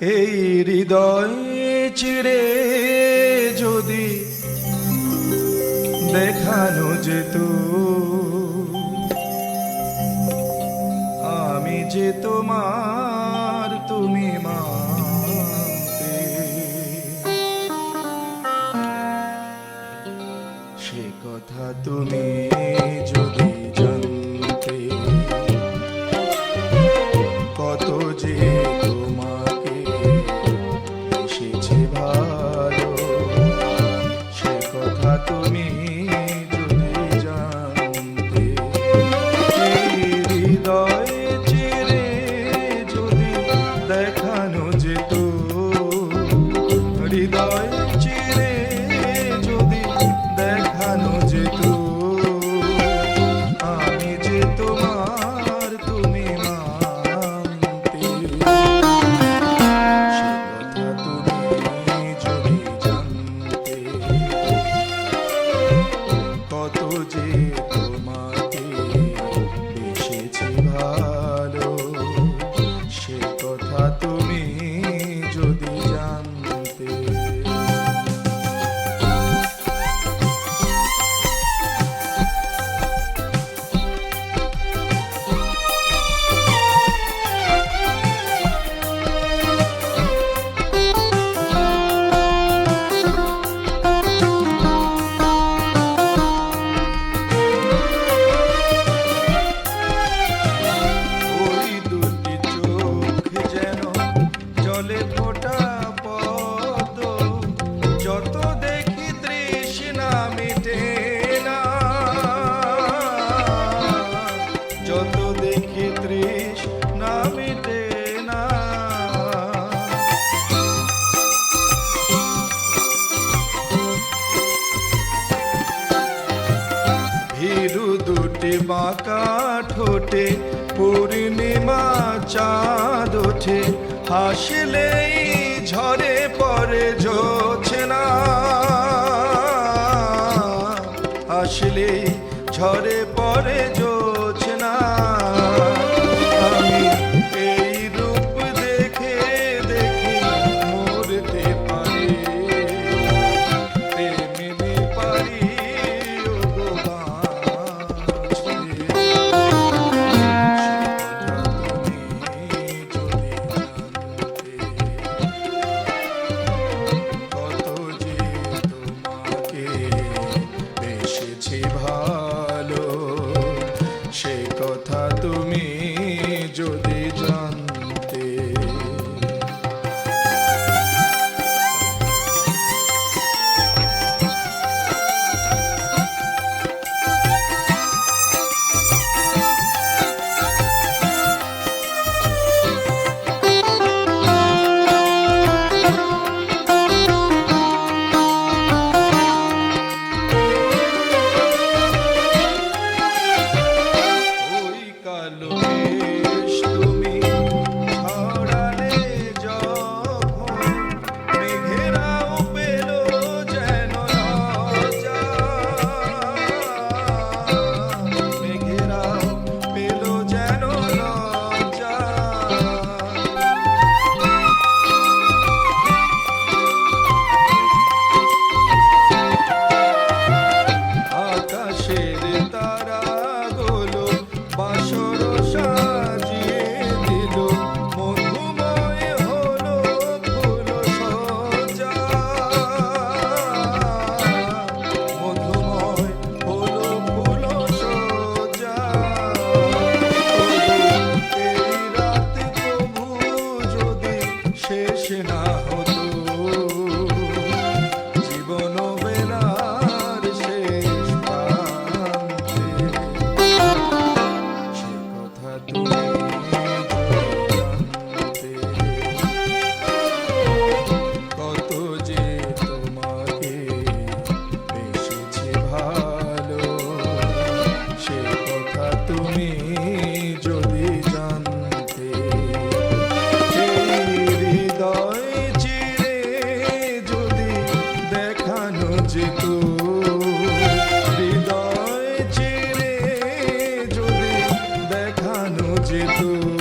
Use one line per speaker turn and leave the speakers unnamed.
এই হৃদয় চিরে যদি দেখানো যেত, আমি যে তোমার তুমি মা সে কথা তুমি যদি যা দেখানো যেত হৃদয় চিরে যদি দেখানো যেত আমি যে তোমার তুমি মানতে। কথা তুমি যদি জানতে। কত যে বাঁকা ঠোঁটে, পূর্ণিমা চাঁদ ওঠে। হাসলেই ঝরে পরে ঝোছে না। হাসলেই ঝরে পরে ঝোছে না। কথা তুমি যদি jeito.